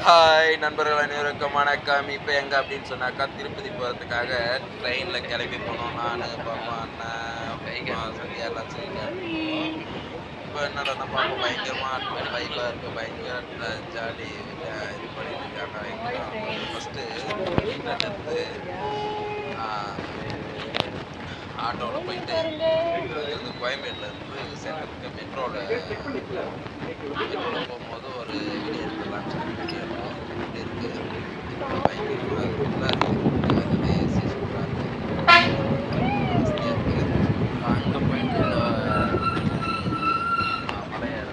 Hi நண்பர்கள் அனைவருக்கும் வணக்கம். இப்போ எங்கே அப்படின்னு சொன்னாக்கா திருப்பதி போகிறதுக்காக ட்ரெயினில் கிளம்பி போனோம். நான் பாப்பா அண்ணன் சந்தியா எல்லாம் சரிங்க இப்போ என்னடா பாப்பா பயங்கரமாக அட்மெண்ட் வைப்பாக இருக்குது பயங்கர ஜாலி இது பண்ணிட்டு இருக்காங்க. ஃபஸ்ட்டு வீட்டிலேருந்து ஆட்டோவில் போயிட்டு இருந்து கோயம்பேட்டிலேருந்து சென்டருக்கு மெட்ரோவில் மெட்ரோவில் போகும்போது ஒரு வீடியோ எடுத்துலாம் சொல்லி வீடியோ இருக்கு பயங்கரமாக ஃபுல்லாக இருக்குது ஏசி சூப்பராக இருக்குது வசதியாக இருக்குது அங்கே போயிட்டு மலையை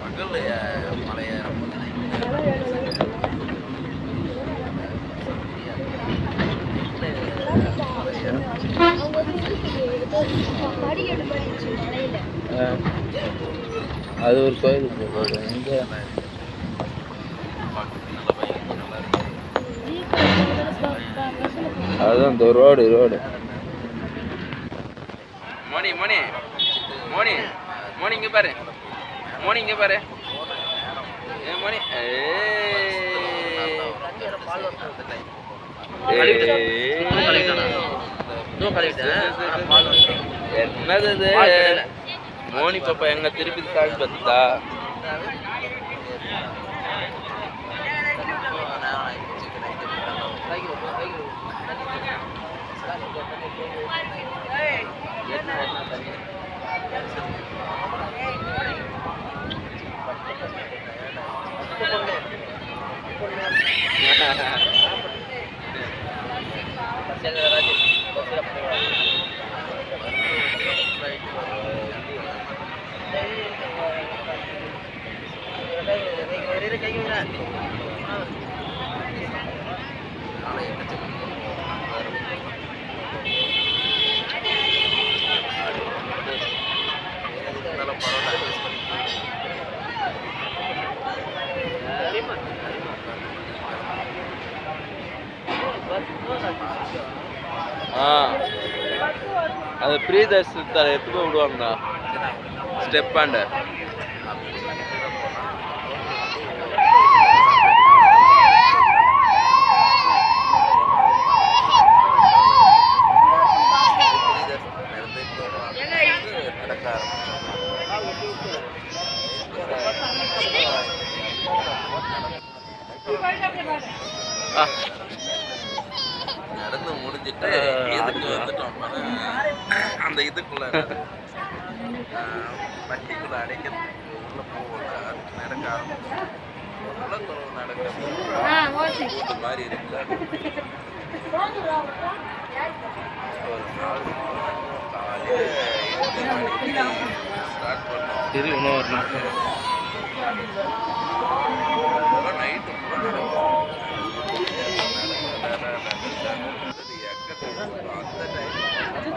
பகல் மலையேறும் அது ஒரு கோயிலுக்கு போகிறோம் எங்கே? அதுதான் இந்த ரோடு ரோடு. மோனி மோனி. மோனி. மோனி இங்க பாரு. மோனி இங்க பாரு. ஏ மோனி. என்னது இது? மோனி பாப்பா எங்க திருப்பி தாண்டி பார்த்தா ஆ அது பிரியதர்ஷனத்தால் எடுத்து போய் விடுவாங்கண்ணா ஸ்டெப் ஆண்ட நடக்க ஆ நடந்து முடிஞ்சிட்டு இதுக்கு வந்துட்டோம் அந்த இதுக்குள்ள வண்டிக்குள்ள அடைக்கிறதுக்கு உள்ள போகல. நடக்க ஆரம்பிச்சோம் உள்ள தூரம் நடக்கிறது மாதிரி இருக்குல்ல நாள் காலையில் ஸ்டார்ட் பண்ணோம். இது இன்னும் ஒரு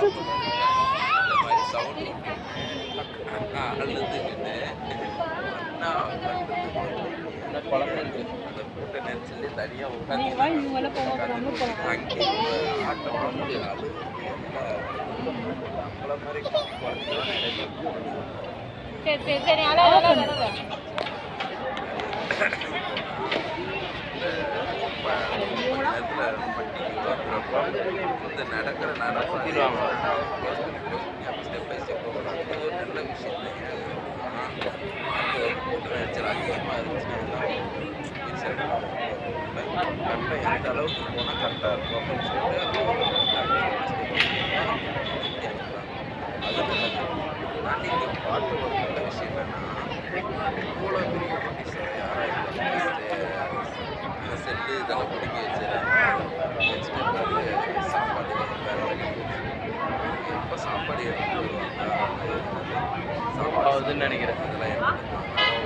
இந்த மாதிரி சவுண்ட் அதான் இந்த நடக்கிற நடத்திடுவாங்க ஸ்டெப் பை ஸ்டெப் இது ஒரு நல்ல விஷயம் கூட்டம் அதிகமாக இருந்துச்சுன்னா கரெக்டாக எந்த அளவுக்கு போனால் கரெக்டாக இருக்கும் அப்படின்னு சொல்லிட்டு அது நல்லது நான் நீங்கள் ஒரு நல்ல விஷயம் என்னன்னா இவ்வளோ பெரிய நோட்டீஸ் யாராவது செல்லு இதெல்லாம் பிடிக்க வச்சுருக்காங்க சாப்பாடு வேறு வழி எப்போ சாப்பாடு எடுத்து வருவாங்க சாப்பாடு ஆகுதுன்னு நினைக்கிறேன்.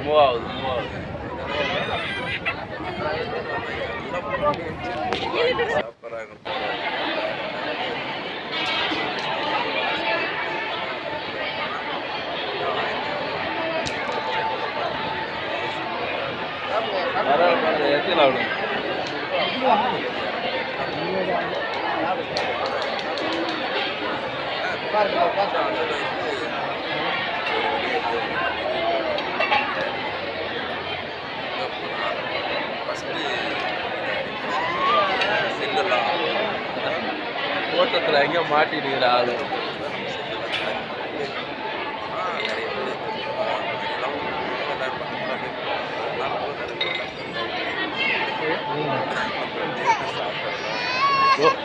மூவ் ஆகுது மூவ் ஆகுது சாப்பிட்றாங்க எத்தனை ஆகணும் ஆ செல்லலாம் ஓட்டத்தில் எங்கே மாட்டிடுகிற ஆளு?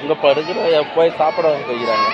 இங்கே படுக்கிற போய் சாப்பிட வைக்கிறாங்க.